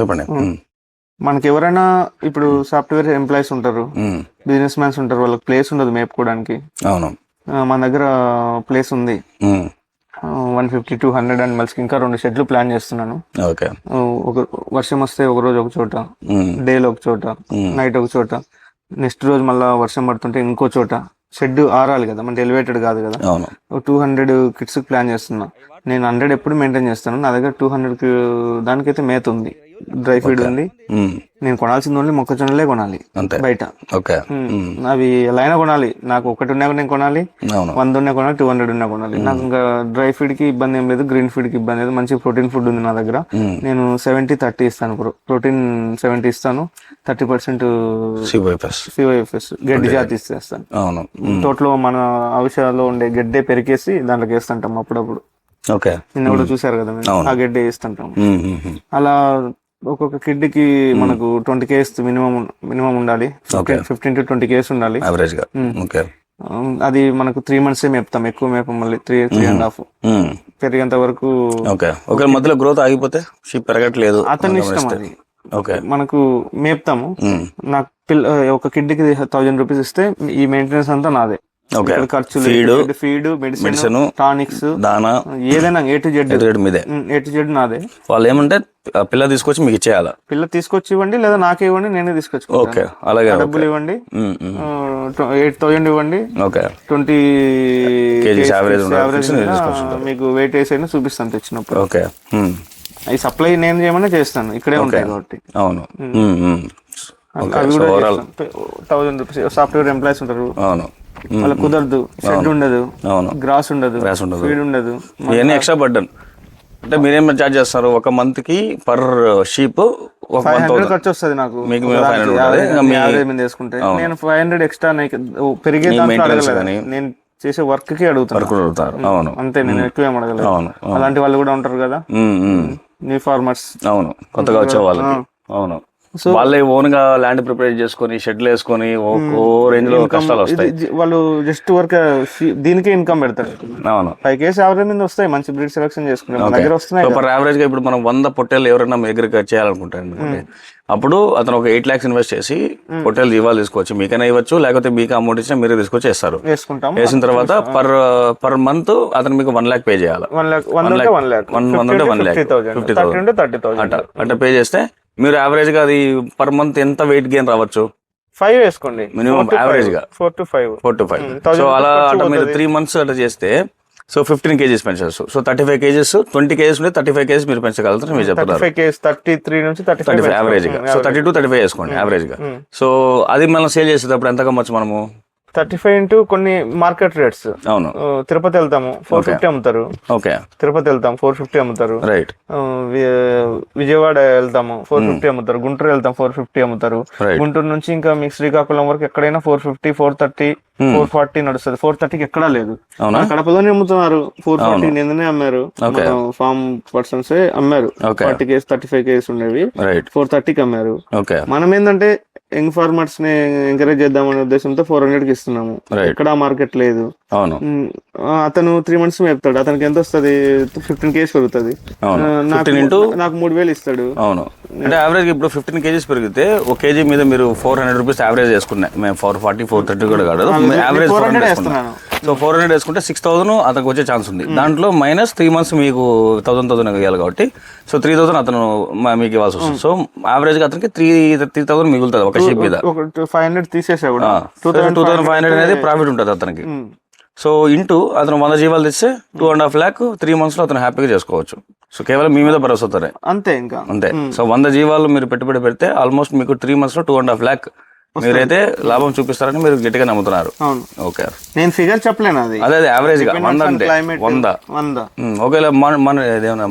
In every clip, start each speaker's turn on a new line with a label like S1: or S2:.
S1: చెప్పండి.
S2: మనకి ఎవరైనా ఇప్పుడు సాఫ్ట్వేర్ ఎంప్లాయీస్ ఉంటారు బిజినెస్ మ్యాన్స్ ఉంటారు వాళ్ళకి ప్లేస్ ఉండదు మేపుకోవడానికి.
S1: అవును.
S2: మన దగ్గర ప్లేస్ ఉంది. వన్ ఫిఫ్టీ టూ హండ్రెడ్ అనిమల్స్కి ఇంకా రెండు షెడ్లు ప్లాన్ చేస్తున్నాను.
S1: ఓకే.
S2: ఒక వర్షం వస్తే ఒక రోజు ఒక చోట డేలో ఒక చోట నైట్ ఒక చోట నెక్స్ట్ రోజు మళ్ళీ వర్షం పడుతుంటే ఇంకో చోట. షెడ్ ఆరాలి కదా మన ఎలివేటెడ్ కాదు కదా.
S1: అవును.
S2: టూ హండ్రెడ్ కిట్స్ ప్లాన్ చేస్తున్నా. నేను హండ్రెడ్ ఎప్పుడు మెయింటైన్ చేస్తాను నా దగ్గర టూ హండ్రెడ్ దానికైతే మేత ఉంది డ్రై ఫీడ్ ఉంది. నేను కొనాల్సింది ఓన్లీ మొక్కజొన్నలే కొనాలి
S1: అంతే.
S2: బయట.
S1: ఓకే.
S2: అవి ఎలా అయినా కొనాలి. నాకు ఒకటి ఉన్నా నేను కొనాలి వంద ఉన్నా కొనాలి టూ హండ్రెడ్ ఉన్నా కొనాలి. నాకు ఇంకా డ్రై ఫీడ్కి ఇబ్బంది ఏం లేదు గ్రీన్ ఫీడ్కి ఇబ్బంది లేదు. మంచి ప్రోటీన్ ఫుడ్ ఉంది నా దగ్గర. నేను సెవెంటీ థర్టీ ఇస్తాను ప్రో- ప్రోటీన్ సెవెంటీ ఇస్తాను thirty percent
S1: C Y F S
S2: గడ్డి జాతి ఇస్తాను
S1: అవును.
S2: తోటలో మన ఔషధాల్లో ఉండే గడ్డే పెరికేసి దాంట్లోకి వేస్తుంటాం అప్పుడప్పుడు.
S1: ఓకే.
S2: నిన్న కూడా చూసారు కదా. ఆ గడ్డే వేస్తుంటాం. అలా ఒక్కొక్క కిడ్కి మనకు ట్వంటీ కేస్ మినిమం మినిమం ఉండాలి. ఫిఫ్టీన్ టు ట్వంటీ కేస్ ఉండాలి. యావరేజ్గా.
S1: ఓకే
S2: ఉమ్, అది మనకు త్రీ మంత్స్ మేపుతాం. ఎక్కువ మేపం మళ్ళీ త్రీ త్రీ అండ్ హాఫ్ పెరిగేంత వరకు
S1: ఓకే ఒకవేళ మధ్యలో గ్రోత్ ఆగిపోతే షీప్ పెరగట్లేదు.
S2: అతని ఇష్టం అది.
S1: ఓకే
S2: మనకు మేపుతాము.
S1: ఉమ్,
S2: నాకు పిల్ల ఒక కిడ్కి థౌజండ్ రూపీస్ ఇస్తే ఈ మెయింటెనెన్స్ అంతా నాదే. ఖర్చులు ఫీడ్ మెడిసిన్ టానిక్స్
S1: దానా
S2: ఏదైనా ఏ టు జెడ్
S1: మీదే.
S2: ఏ టు జెడ్ నాదే.
S1: వాళ్ళు ఏమంటే పిల్ల తీసుకొచ్చి మీకు ఇచ్చేయాలా?
S2: పిల్ల తీసుకొచ్చి ఇవ్వండి లేదా నాకే ఇవ్వండి నేనే తీసుకొచ్చుకుంటాను.
S1: ఓకే అలాగే
S2: డబ్బులు ఇవ్వండి ఎయిట్ థౌజండ్ ఇవ్వండి
S1: ఓకే
S2: ట్వంటీ
S1: ని
S2: మీకు వెయిట్ వేసి అయినా చూపిస్తాను తెచ్చినప్పుడు.
S1: ఓకే
S2: ఈ సప్లై నేను చేయమని చేస్తాను. ఇక్కడే ఉంటాయి కాబట్టి.
S1: అవును.
S2: అవి కూడా థౌజండ్ సాఫ్ట్వేర్ ఎంప్లాయీస్ ఉంటారు.
S1: అవును. ఉమ్,
S2: వాళ్ళకి కుదరదు. షెడ్ ఉండదు.
S1: అవును.
S2: గ్రాస్ ఉండదు.
S1: Grass ఉండదు.
S2: ఫీడ్ ఉండదు.
S1: ఇవన్నీ ఎక్స్ట్రా బర్డన్ అంటే మీరేం చార్జ్ చేస్తారు? ఒక మంత్కి పర్ షీప్ ఒక థౌసండ్
S2: ఖర్చు వస్తుంది నాకు.
S1: మీకు
S2: వేసుకుంటే. నేను ఫైవ్ హండ్రెడ్ ఎక్స్ట్రా పెరిగే. నేను చేసే వర్క్కి అడుగుతాను
S1: అడుగుతారు. అవును.
S2: అంతే నేను ఎక్కువ ఏం అడగలేదు. అలాంటి వాళ్ళు కూడా ఉంటారు కదా. న్యూ ఫార్మర్స్
S1: అవును. కొత్తగా వచ్చే వాళ్ళకి. అవును. వాళ్ళే ఓన్గా ల్యాండ్ ప్రిపేర్ చేసుకొని షెడ్లు వేసుకొని ఓ రేంజ్లో కష్టాలు వస్తాయి.
S2: వాళ్ళు జస్ట్ వర్క్ దీనికే ఇన్కమ్ పెడతారు.
S1: అవును.
S2: ఫైవ్ కేస్ యావరేజ్ మీద వస్తాయి మంచి బ్రీడ్ సెలెక్షన్ చేసుకుంటాం. మన దగ్గర వస్తున్నాయి
S1: పర్ యావరేజ్గా ఇప్పుడు మనం వంద పొట్టేలు ఎవరైనా దగ్గర చేయాలనుకుంటారు అప్పుడు అతను ఒక ఎయిట్ లాక్స్ ఇన్వెస్ట్ చేసి పొట్టేలు ఇవ్వాలి తీసుకోవచ్చు మీకైనా ఇవ్వచ్చు లేకపోతే మీకు అమౌంట్ ఇచ్చినా మీరే తీసుకొచ్చి వేస్తారు. వేసిన తర్వాత పర్ పర్ మంత్ అతను మీకు వన్ ల్యాక్ పే చేయాలి.
S2: వన్ ల్యాక్ వన్ ఉంటే వన్ ల్యాక్
S1: వన్ వన్ అంటే
S2: ఫిఫ్టీ థౌసండ్ థర్టీ థౌసండ్
S1: అట్లా పే చేస్తే మీరు యావరేజ్గా అది పర్ మంత్ ఎంత వెయిట్ గెయిన్ రావచ్చు?
S2: ఫైవ్ వేసుకోండి.
S1: మినిమం యావరేజ్గా.
S2: Four to five
S1: four to five so అలా అట్లా మీరు. త్రీ మంత్స్ అట్లా చేస్తే సో ఫిఫ్టీన్ కేజీస్ పెంచవచ్చు so thirty five kgs twenty kgs ఉంటే థర్టీ ఫైవ్ కేజీస్ మీరు పెంచగలుగుతారు మీరు
S2: థర్టీ
S1: చెప్తున్నారు
S2: థర్టీ త్రీ నుంచి థర్టీ ఫైవ్
S1: ఫైవ్ యావరేజ్గా. So thirty to thirty five వేసుకోండి యావరేజ్గా. సో అది మనం సేల్ చేసేటప్పుడు ఎంత కమ్మచ్చు మనము?
S2: థర్టీ ఫైవ్ ఇంటూ కొన్ని మార్కెట్ రేట్స్.
S1: అవును.
S2: తిరుపతి వెళ్తాము. ఫోర్ ఫిఫ్టీ అమ్ముతారు.
S1: ఓకే.
S2: తిరుపతి వెళ్తాం ఫోర్ ఫిఫ్టీ అమ్ముతారు.
S1: రైట్.
S2: విజయవాడ వెళ్తాము. ఫోర్ ఫిఫ్టీ అమ్ముతారు. గుంటూరు వెళ్తాం ఫోర్ ఫిఫ్టీ అమ్ముతారు. గుంటూరు నుంచి ఇంకా మీకు శ్రీకాకుళం వరకు ఎక్కడైనా four fifty four thirty four forty నడుస్తుంది. ఫోర్ థర్టీకి ఎక్కడా లేదు. కడపలోనే అమ్ముతున్నారు. ఫోర్ ఫార్టీ నిన్ననే అమ్మారు. ఫార్మ్ పర్సన్స్ అమ్మారు. Forty kgs thirty five kgs ఉండేవి. ఫోర్ థర్టీకి అమ్మారు. మనం ఏంటంటే యంగ్ ఫార్మర్స్ని ఎంకరేజ్ చేద్దామనే ఉద్దేశంతో ఫోర్ హండ్రెడ్కి ఇస్తున్నాము. ఎక్కడ మార్కెట్ లేదు.
S1: అవును.
S2: అతను త్రీ మంత్స్ మేపుతాడు అతనికి ఎంత వస్తుంది? ఫిఫ్టీన్ కేజీస్ పెరుగుతుంది. నాకు
S1: 15 into
S2: నాకు మూడు వేలు ఇస్తాడు.
S1: అవును. అంటే యావరేజ్ ఇప్పుడు ఫిఫ్టీన్ కేజీస్ పెరిగితే ఒక కేజీ మీద మీరు ఫోర్ హండ్రెడ్ రూపీస్ యావరేజ్ వేసుకున్నాయి మేము ఫోర్ ఫార్టీ ఫోర్ థర్టీ కూడా కాదు. యావరేజ్ సో ఫోర్ హండ్రెడ్ వేసుకుంటే సిక్స్ థౌసండ్ అతనికి వచ్చే ఛాన్స్ ఉంది. దాంట్లో మైనస్ త్రీ మంత్స్ మీకు థౌసండ్ థౌసండ్ ఇవ్వాలి కాబట్టి. సో త్రీ థౌసండ్ అతను మీకు ఇవ్వాల్సి వస్తుంది. సో యావరేజ్గా అతనికి త్రీ త్రీ థౌసండ్ మిగులుతుంది ఒక షీప్ మీద.
S2: ఫైవ్ హండ్రెడ్ తీసేసా కూడా.
S1: టూ థౌసండ్ ఫైవ్ హండ్రెడ్ అనేది ప్రాఫిట్ ఉంటుంది అతనికి. సో ఇంటూ అతను వంద జీవాలు తెస్తే two and half lakh three మంత్స్లో అతను హ్యాపీగా చేసుకోవచ్చు. సో కేవలం మీ మీద భరోసా
S2: అంతే ఇంకా.
S1: అంతే. సో వంద జీవాలు మీరు పెట్టుబడి పెడితే ఆల్మోస్ట్ మీకు త్రీ మంత్స్లో టూ అండ్ హాఫ్ ల్యాక్ మీరైతే లాభం చూపిస్తారని మీరు గట్టిగా నమ్ముతున్నారు.
S2: అవును.
S1: ఓకే.
S2: నేను ఫిగర్ చెప్పలేను అది.
S1: అదే యావరేజ్గా వంద అంటే వంద.
S2: వంద.
S1: ఒకవేళ మన మన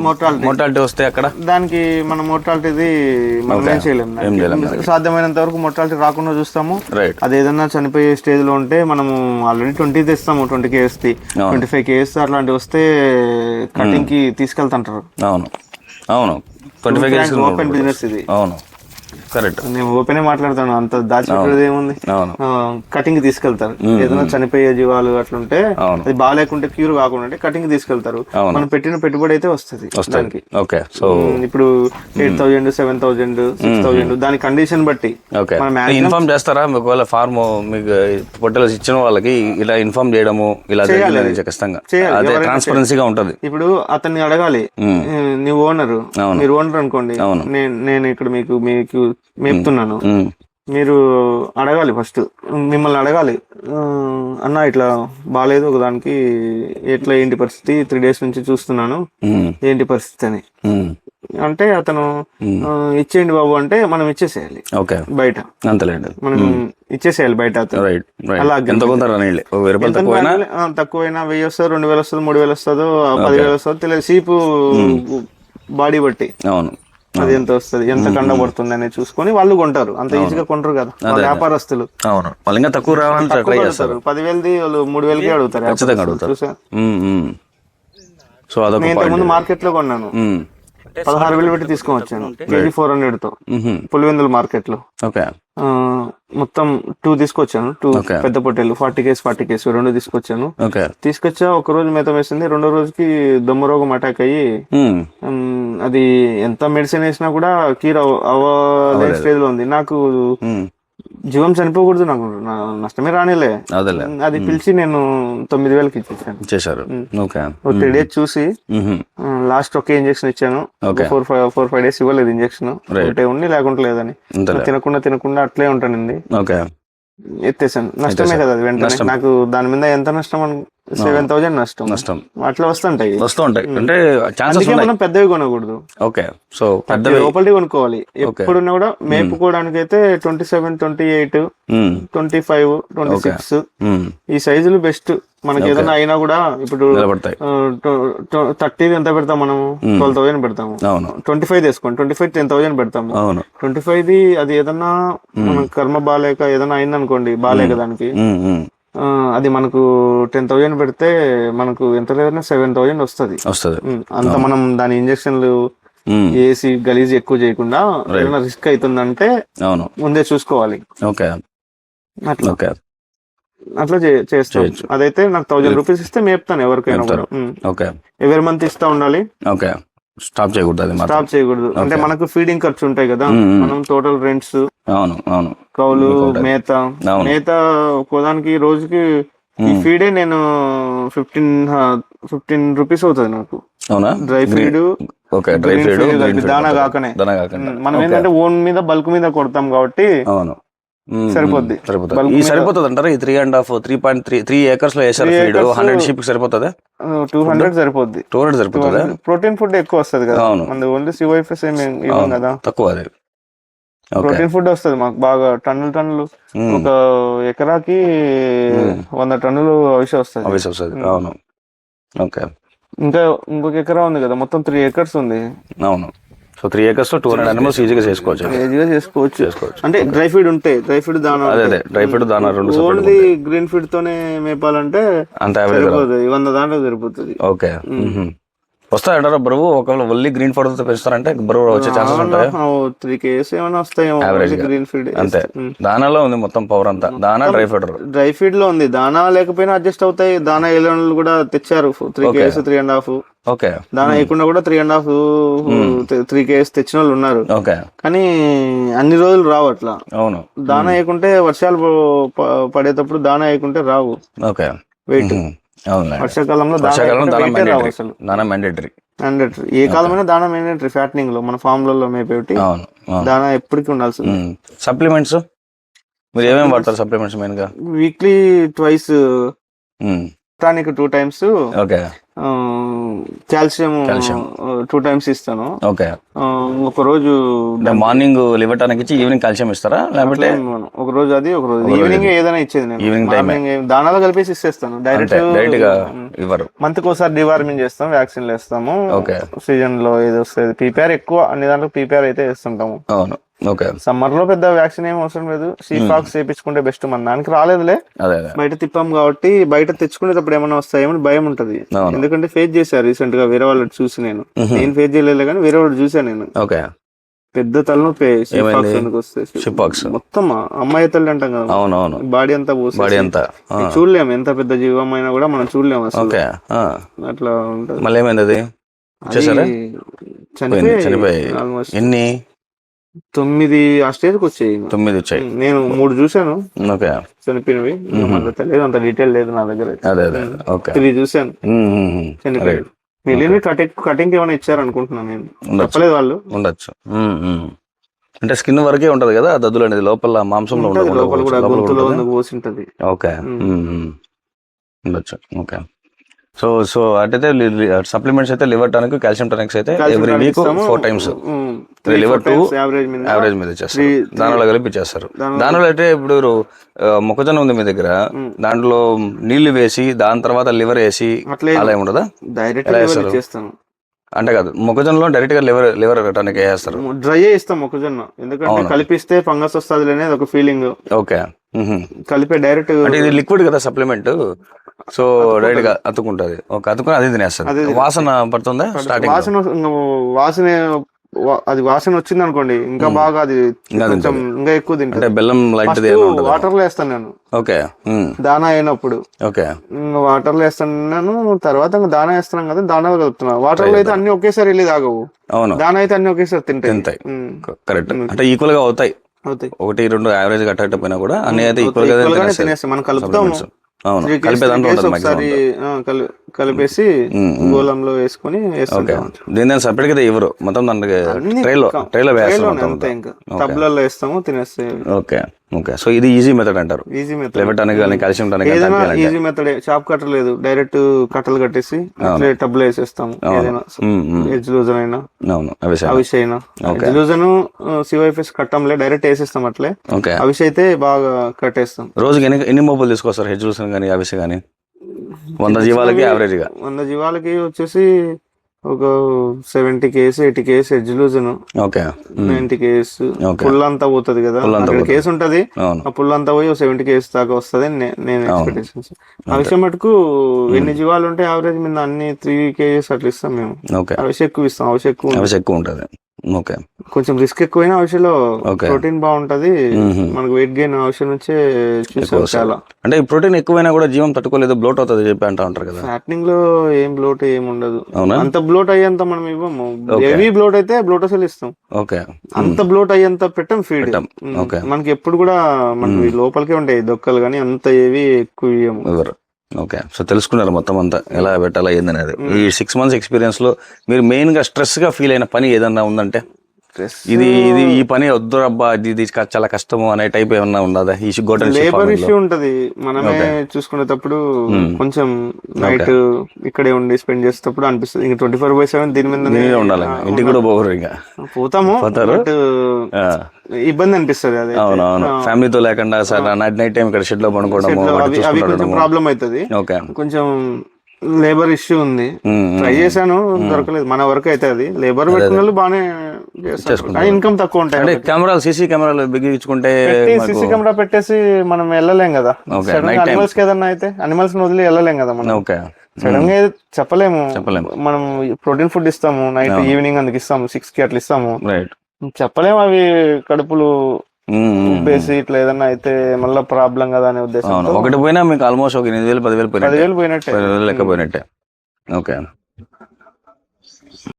S2: Mortality.
S1: మోటాలిటీ వస్తే అక్కడ
S2: దానికి మన మోర్టాలిటీది మనం ఏం చేయలేము. సాధ్యమైనంత వరకు మోర్టాలిటీ రాకుండా చూస్తాము.
S1: రైట్
S2: అది ఏదన్నా చనిపోయే స్టేజ్లో ఉంటే మనము already twenty తెస్తాము twenty kgs twenty five kgs అట్లాంటివి వస్తే కటింగ్కి తీసుకెళ్తుంటారు.
S1: అవును. అవును. ట్వంటీ ఫైవ్
S2: ఓపెన్ బిజినెస్ ఇది.
S1: అవును. కరెక్ట్.
S2: నేను ఓపెన్ మాట్లాడతాను అంత దాచిపెట్టేది ఏముంది కటింగ్ తీసుకెళ్తారు. ఏదైనా చనిపోయే జీవాలు అట్లుంటే. అది బాగాలేకుంటే క్యూర్ కాకుండా అంటే కటింగ్ తీసుకెళ్తారు. మనం పెట్టిన పెట్టుబడి అయితే వస్తుంది దానికి.
S1: ఓకే సో
S2: ఇప్పుడు eight thousand seven thousand six thousand దాని కండిషన్ బట్టి
S1: ఇన్ఫార్మ్ చేస్తారా? ఒకవేళ ఫార్మ్ మీకు పొట్టెలు ఇచ్చిన వాళ్ళకి ఇలా ఇన్ఫార్మ్ చేయడము ఇలా జరిగిందని ఖచ్చితంగా.
S2: చేయాలి.
S1: అదే ట్రాన్స్పరెన్సీగా ఉంటది.
S2: ఇప్పుడు అతన్ని అడగాలి. నువ్వు ఓనర్. మీరు ఓనర్ అనుకోండి. నేను ఇక్కడ మీకు మీకు మేపుతున్నాను.
S1: ఉమ్.
S2: మీరు అడగాలి ఫస్ట్. మిమ్మల్ని అడగాలి. అన్న ఇట్లా బాగాలేదు ఒకదానికి ఎట్లా ఏంటి పరిస్థితి? త్రీ డేస్ నుంచి చూస్తున్నాను. ఏంటి పరిస్థితి అని. అంటే అతను ఇచ్చేయండి బాబు అంటే మనం ఇచ్చేసేయాలి.
S1: ఓకే.
S2: బయట.
S1: అంతలేండి.
S2: మనం ఇచ్చేసేయాలి బయట అలా
S1: ఎంత తక్కువైనా?
S2: వెయ్యి వస్తుందో రెండు వేలు వస్తుందో మూడు వేలు వస్తుందో పదివేలు వస్తుందో తెలియదు. సీపు బాడీ బట్టి.
S1: అవును.
S2: అది ఎంత వస్తుంది? ఎంత కండ పడుతుంది అనేది చూసుకొని వాళ్ళు కొంటారు. అంత ఈజీగా కొంటారు కదా. వ్యాపారస్తులు.
S1: అవును. వాళ్ళు ఇంకా తక్కువ రావాలని ట్రై చేస్తారు.
S2: పదివేలది వాళ్ళు మూడు వేలకి అడుగుతారు
S1: ఖచ్చితంగా అడుగుతారు.
S2: చూసా.
S1: సో అదొక
S2: నేను
S1: పాయింట్
S2: ఇంతకుముందు మార్కెట్లో కొన్నాను. పదహారు వేలు పెట్టి తీసుకొని వచ్చాను కేజీ ఫోర్
S1: హండ్రెడ్తో.
S2: పులివెందుల మార్కెట్లో
S1: ఓకే.
S2: ఆ, మొత్తం టూ తీసుకొచ్చాను. టూ. పెద్ద పొట్టేలు ఫార్టీ కేస్ ఫార్టీ కేస్ రెండు తీసుకొచ్చాను.
S1: ఓకే.
S2: తీసుకొచ్చా ఒక రోజు మేత వేసింది రెండో రోజుకి దమ్మ రోగం అటాక్ అయ్యి అది ఎంత మెడిసిన్ వేసినా కూడా క్యూర్ అవ్వ స్టేజ్లో ఉంది. నాకు. జీవం చనిపోకూడదు నాకు. నష్టమే రానిలే.
S1: అదేలే.
S2: అది పిలిచి నేను తొమ్మిది వేలకి ఇచ్చేసాను.
S1: ఓకే.
S2: ఒక త్రీ డేస్ చూసి. లాస్ట్ ఒకే ఇంజెక్షన్ ఇచ్చాను. Four five four five days ఇవ్వలేదు ఇంజెక్షన్. ఉంటే ఉండి లేకుంటే లేదని. తినకుండా తినకుండా అట్లే ఉంటానండి
S1: ఓకే.
S2: ఎత్తేసాను. నష్టమే కదా అది వెంటనే. నాకు దాని మీద ఎంత నష్టం సెవెన్ థౌజండ్ నష్టం.
S1: నష్టం.
S2: అట్లా వస్తుంటాయి.
S1: వస్తూ ఉంటాయి అంటే ఛాన్సెస్
S2: మనం పెద్దవి కొనకూడదు.
S1: ఓకే సో పెద్దవి
S2: లోపలిది కొనుక్కోవాలి. ఎప్పుడున్నా కూడా మేపుకోవడానికి అయితే twenty seven twenty eight. Twenty five twenty six. ఈ సైజులు బెస్ట్ మనకి ఏదైనా అయినా కూడా ఇప్పుడు థర్టీ ఎంత పెడతాం మనము? ట్వెల్వ్ థౌసండ్ పెడతాము.
S1: అవును.
S2: ట్వంటీ ఫైవ్ తీసుకోండి. ట్వంటీ ఫైవ్ టెన్ థౌసండ్ పెడతాము. ట్వంటీ ఫైవ్ ది అది ఏదన్నా మన కర్మ బాగాలేక ఏదైనా అయిందనుకోండి బాగాలేక దానికి.
S1: ఉమ్.
S2: ఆ, అది మనకు టెన్ థౌసండ్ పెడితే మనకు ఎంత లేదన్నా సెవెన్ థౌసండ్ వస్తుంది.
S1: వస్తుంది.
S2: అంత మనం దాని ఇంజక్షన్లు. ఏసి గలీజ్ ఎక్కువ చేయకుండా ఏదైనా రిస్క్ అవుతుందంటే
S1: అవును.
S2: ముందే చూసుకోవాలి.
S1: ఓకే.
S2: అట్లా.
S1: ఓకే.
S2: అట్లా చే- చేస్తాం. అదైతే నాకు థౌజండ్ రూపీస్ ఇస్తే మేపుతాను ఎవరికైనా
S1: ఓకే.
S2: ఎవరి మంత్ ఇస్తా ఉండాలి.
S1: ఓకే. స్టాప్ చేయకూడదు
S2: స్టాప్ చేయకూడదు. అంటే మనకు ఫీడింగ్ ఖర్చు ఉంటాయి కదా మనం టోటల్ రెంట్స్
S1: అవును అవును.
S2: కౌలు మేత. మేత ఒక్కోదానికి రోజుకి ఈ ఫీడే నేను ఫిఫ్టీన్ ఫిఫ్టీన్ రూపీస్ అవుతుంది నాకు.
S1: అవునా?
S2: Dry feed
S1: okay dry feed
S2: దానా కాకనే. మనం ఏంటంటే ఓన్ మీద బల్క్ మీద కొడతాం కాబట్టి
S1: అవును.
S2: సరిపోద్ది.
S1: ఈ సరిపోతుంది అంటారా? ఈ three and half three point three three ఏకర్స్లో వేసారు ఫీడ్ హండ్రెడ్ షీప్ సరిపోతుంది?
S2: టూ హండ్రెడ్ సరిపోద్ది.
S1: టూ హండ్రెడ్ సరిపోతుంది?
S2: ప్రోటీన్ ఫుడ్ ఎక్కువ వస్తుంది కదా.
S1: అవును.
S2: మన ఓన్లీ సివైఫెస్ ఏమి కదా.
S1: తక్కువ అది.
S2: ప్రోటీన్ ఫుడ్ వస్తుంది మాకు బాగా టన్నులు టన్నులు.
S1: ఉమ్.
S2: ఒక ఎకరాకి వంద టన్నులు అవిసె వస్తుంది.
S1: వస్తుంది. అవును. ఓకే
S2: ఇంకా ఇంకొక ఎకరా ఉంది కదా మొత్తం త్రీ ఎకర్స్ ఉంది.
S1: అవును. సో త్రీ ఏకర్స్లో టూ హండ్రెడ్ అనిమల్స్ ఈజీగా చేసుకోవచ్చు.
S2: ఈజీగా చేసుకోవచ్చు.
S1: చేసుకోవచ్చు.
S2: అంటే డ్రై ఫీడ్ ఉంటే డ్రై ఫీడ్ దానా
S1: అదే అదే. డ్రై ఫీడ్ దానా రెండు
S2: ఓన్లీ గ్రీన్ ఫీడ్ తోనే మేపాలంటే
S1: అంత యావరేజ్
S2: సరిపోతుంది వంద దాంట్లో సరిపోతుంది.
S1: ఓకే వస్తాయంటారా బరువు? ఒకవేళ ఒళ్ళి గ్రీన్ ఫోర్తో పెంచుతారంటే బరువు వచ్చే ఛాన్సెస్ ఉంటాయి?
S2: త్రీ కేజీస్ ఏమైనా వస్తాయేమో. గ్రీన్ ఫీడ్
S1: అంతే. దానాలో ఉంది మొత్తం పవర్ అంతా. దానా డ్రై ఫీడర్
S2: డ్రై ఫీడ్లో ఉంది. దానా లేకపోయినా అడ్జస్ట్ అవుతాయి. దానా ఎలవన్లు కూడా తెచ్చారు. Three kgs three and half
S1: okay.
S2: దానా వేయకుండా కూడా three and half three kgs తెచ్చిన వాళ్ళు ఉన్నారు.
S1: ఓకే.
S2: కానీ అన్ని రోజులు రావు అట్లా.
S1: అవును.
S2: దానా వేయకుంటే వర్షాలు పడేటప్పుడు దానా వేయకుంటే రావు.
S1: ఓకే.
S2: వెయిట్ వర్షాకాలంలో దానా
S1: మ్యాండేటరీ
S2: ఏ కాలమైనా దానా మ్యాండేటరీ ఫ్యాటనింగ్లో మన ఫామ్లలో మేపేటి దానా ఎప్పటికీ ఉండాల్సింది.
S1: సప్లిమెంట్స్ మీరు ఏమేమి వాడతారు సప్లిమెంట్స్ మెయిన్గా?
S2: Weekly twice tonic two times
S1: okay.
S2: Calcium. Two times ఇస్తాను.
S1: ఓకే.
S2: ఒక రోజు
S1: మార్నింగ్ లివర్ టానిక్ ఇచ్చి ఈవినింగ్ కాల్షియం ఇస్తారా? లేకపోతే.
S2: ఒక రోజు అది ఒక రోజు. ఈవినింగ్ ఏదైనా ఇచ్చేది నేను. మార్నింగ్ ఏం- దానాలో కలిపేసి ఇచ్చేస్తాను. డైరెక్ట్
S1: డైరెక్ట్గా ఇవ్వరు.
S2: మంత్ ఒకసారి డివార్మింగ్ చేస్తాం వ్యాక్సిన్లు వేస్తాము
S1: ఓకే.
S2: సీజన్లో ఏది వస్తుంది. పీపీఆర్ ఎక్కువ అన్ని దాంట్లో పీపీఆర్ అయితే వేస్తుంటాము.
S1: అవును.
S2: సమ్మర్లో పెద్ద వ్యాక్సిన్ ఏం అవసరం లేదు. సీఫాక్స్ చేపించుకుంటే బెస్ట్ మన దానికి రాలేదులే. బయట తిప్పాం కాబట్టి బయట తెచ్చుకునేటప్పుడు ఏమైనా వస్తాయేమని భయం ఉంటది. ఎందుకంటే ఫేస్ చేశారు రీసెంట్గా వేరే వాళ్ళు చూసి నేను. నేను ఫేస్ చేయలేదు కానీ వేరే వాళ్ళు చూసాను నేను.
S1: ఓకే.
S2: పెద్ద తలనొప్పి
S1: షిపాక్స్
S2: మొత్తం అమ్మాయి తల్లి అంటాం కదా.
S1: అవునవును.
S2: బాడీ అంతా పోసి
S1: బాడీ అంతా.
S2: చూడలేము. ఎంత పెద్ద జీవం అయినా కూడా మనం చూడలేము అసలు. అట్లా ఉంటది.
S1: మళ్ళీ ఏమైంది
S2: చనిపోయి
S1: ఎన్ని?
S2: తొమ్మిది ఆ స్టేజ్కి వచ్చాయి.
S1: తొమ్మిది వచ్చాయి.
S2: నేను మూడు చూశాను.
S1: ఓకే.
S2: చనిపోయినవి. తెలియదు అంత డీటెయిల్ లేదు నా దగ్గర
S1: అదే అదే. ఓకే.
S2: త్రీ చూశాను. చనిపోయాడు మిగిలినవి కటింగ్ కటింగ్ ఏమైనా ఇచ్చారు అనుకుంటున్నాను నేను చెప్పలేదు వాళ్ళు.
S1: ఉండొచ్చు. అంటే స్కిన్ వరకే ఉంటది కదా దద్దులు అనేది లోపల మాంసంలో
S2: ఉంటది,
S1: ఉండకుండా
S2: లోపల కూడా గొంతులో. పోసి ఉంటది.
S1: ఓకే. ఉండొచ్చు. ఓకే. సో సో అటైతే సప్లిమెంట్స్ అయితే లివర్ టానిక్ కాల్షియం టానిక్స్ అయితే every week four times. Liver two
S2: average మీద. Three-
S1: దానిలో కలిపి ఇచ్చేస్తారు
S2: దానిలో-
S1: అయితే ఇప్పుడు మొక్కజొన్న ఉంది మీ దగ్గర. దాంట్లో నీళ్ళు వేసి దాని తర్వాత లివర్ వేసి అలా ఉండదా
S2: డైరెక్ట్
S1: చేస్తారు?
S2: ఇచ్చేస్తాను
S1: అంటే కాదు మొక్కజొన్నలో డైరెక్ట్గా లివర్ లివర్ టానిక్ వేసేస్తారు.
S2: డ్రై ఇస్తాం మొక్కజొన్న. ఎందుకంటే. కలిపిస్తే ఫంగస్ వస్తుంది అనేది ఒక ఫీలింగ్
S1: ఓకే.
S2: కలిపే డైరెక్ట్
S1: అంటే ఇది లిక్విడ్ కదా సప్లిమెంట్. సో డైరెక్ట్గా అతుక్కుంటది. ఓకే అతుకుని అది తినేస్తుంది వాసన పడుతుందా? స్టార్టింగ్
S2: వాసన వాసన అది వాసన వచ్చింది అనుకోండి ఇంకా బాగా అది కొంచెం ఇంకా ఎక్కువ
S1: అంటే
S2: తింటుంది
S1: బెల్లం లైట్
S2: వాటర్లో వేస్తాను నేను.
S1: ఓకే.
S2: దానా అయినప్పుడు.
S1: ఓకే.
S2: వాటర్లో వేస్తున్నాను తర్వాత ఇంకా దానా వేస్తున్నాం కదా దానా కలుపుతున్నా. వాటర్లో అయితే అన్ని ఒకేసారి వెళ్ళి తాగవు.
S1: అవును.
S2: దానా అయితే అన్ని ఒకేసారి తింటాయి.
S1: కరెక్ట్ అంటే ఈక్వల్గా అవుతాయి. ఒకటి రెండు యావరేజ్ కట్టకపోయినా కూడా అన్ని అయితే
S2: ఈక్వల్గా
S1: తినేస్తాయి.
S2: తినేస్తాం మనం కలుపుతాము.
S1: అవును. కలిపే దాంట్లో ఉంటుంది
S2: ఒకసారి కలిపేసి. గోళంలో వేసుకొని
S1: దీని దాన్ని సపరేట్గా ఇవ్వరు. మొత్తం దానికి ట్రైలో ట్రైలో.
S2: ఇంకా. టబ్లలో వేస్తాము తినేస్తాయి.
S1: ఓకే. ఓకే సో ఇది ఈజీ మెథడ్ అంటారు.
S2: ఈజీ మెథడ్
S1: లివర్ టానిక్ కానీ కాల్షియం
S2: ఏదైనా ఈజీ మెథడ్ చాప్ కట్టలేదు డైరెక్ట్ కట్టలు కట్టేసి అట్లే టబ్లో వేసేస్తాము. ఏదైనా ఎజ్ లూజన్ అయినా.
S1: అవును.
S2: అవిష్ అయినా ఎజ్ లూజన్ సివైఎఫ్ఎస్ కట్టంలే డైరెక్ట్ వేసేస్తాం అట్లే.
S1: ఓకే
S2: అవిష్ అయితే బాగా కట్టేస్తాం.
S1: రోజుకి ఎన్ని ఎన్ని మొబైల్ తీసుకొస్తారు హెడ్ జూసన్ కానీ అవిస్ కానీ? వంద జీవాలకి యావరేజ్గా.
S2: వంద జీవాలకి వచ్చేసి ఒక సెవెంటీ కేస్ ఎయిటీ కేస్ ఎడ్జ్ లూజన్
S1: ఓకే.
S2: Ninety kgs. పుల్ అంతా పోతుంది కదా. హండ్రెడ్ కేస్ ఉంటది. ఆ పుల్ అంతా పోయి సెవెంటీ కేస్ దాకా వస్తుంది నేను ఎక్స్పెక్టేషన్స్ ఆ విషయం మటుకు ఎన్ని జీవాలు ఉంటే యావరేజ్ మీద అన్ని త్రీ కేజెస్ అట్లా ఇస్తాం మేము. అవిష ఎక్కువ ఇస్తాం. అవిష ఎక్కువ
S1: ఎక్కువ ఉంటుంది. ఓకే.
S2: కొంచెం రిస్క్ ఎక్కువైనా
S1: Okay.
S2: ప్రోటీన్ బాగుంటది. మనకు వెయిట్ గెయిన్ అవసరం నుంచే చూసాం చాలా.
S1: అంటే ఈ ప్రోటీన్ ఎక్కువైనా కూడా జీవం తట్టుకోలేదు బ్లోట్ అవుతుంది చెప్పి అంటా ఉంటారు కదా.
S2: ఫ్యాట్నింగ్లో ఏం బ్లోట్ ఏం ఉండదు. అంత బ్లోట్ అయ్యేంత మనం ఇవ్వము హెవీ బ్లోట్ అయితే బ్లోట్ అసలు ఇస్తాం.
S1: ఓకే.
S2: అంత బ్లోట్ అయ్యేంత పెట్టం ఫీడ్. మనకి ఎప్పుడు కూడా మనకి లోపలికే ఉంటాయి దొక్కలు కానీ అంత ఏవి ఎక్కువ ఇవ్వము
S1: ఓకే. సో తెలుసుకున్నారు మొత్తం అంతా. ఎలా పెట్టాలా ఏందనేది. ఈ సిక్స్ మంత్స్ ఎక్స్పీరియన్స్లో మీరు మెయిన్గా స్ట్రెస్గా ఫీల్ అయిన పని ఏదన్నా ఉందంటే?
S2: Stress.
S1: ఇది ఇది ఈ పని వద్దు అబ్బా ఇది చాలా కష్టము అనే టైప్ ఏమన్నా ఉన్నదా ఈ
S2: లేబర్ ఇష్యూ ఉంటది. మనమే చూసుకునేటప్పుడు కొంచెం నైట్ ఇక్కడే ఉండి స్పెండ్ చేసేటప్పుడు అనిపిస్తుంది. ఇంకా ట్వంటీ ఫోర్ బై సెవెన్ దీని మీద
S1: ఉండాలి. ఇంటికి కూడా పోరు ఇంకా.
S2: పోతాము ఇబ్బంది అనిపిస్తుంది అది.
S1: అవునవును. ఫ్యామిలీతో లేకుండా సార్ నైట్ నైట్ టైం ఇక్కడ
S2: షెడ్లో
S1: చూసుకుంటాము
S2: ప్రాబ్లం అవుతుంది.
S1: ఓకే
S2: కొంచెం లేబర్ ఇష్యూ ఉంది. ట్రై చేశాను దొరకలేదు. మన వరకు అయితే అది. లేబర్ పెట్టుకున్న వాళ్ళు బాగానే చేస్తారు. ఇన్కమ్ తక్కువ ఉంటాయి
S1: అంటే కెమెరాలు సీసీ కెమెరాలు బిగించుకుంటే
S2: సీసీ కెమెరా పెట్టేసి మనం వెళ్ళలేం కదా. అనిమల్స్ ఏదన్నా అయితే అనిమల్స్ వదిలి వెళ్ళలేం కదా మనం.
S1: ఓకే
S2: సడన్గా చెప్పలేము.
S1: చెప్పలేము.
S2: మనం ప్రోటీన్ ఫుడ్ ఇస్తాము నైట్ ఈవినింగ్ అందుకు ఇస్తాము సిక్స్కి అట్లా ఇస్తాము. చెప్పలేము అవి కడుపులు ఉబ్బేసి ఇట్లా ఏదన్నా అయితే మళ్ళీ ప్రాబ్లం కదా అనే ఉద్దేశం
S1: ఒకటి పోయినా మీకు ఆల్మోస్ట్ ఒక ఎనిమిది వేలు పదివేలు పోయినట్టే.
S2: పదివేలు పోయినట్టే.
S1: పదివేలు లెక్క పోయినట్టే. ఓకే.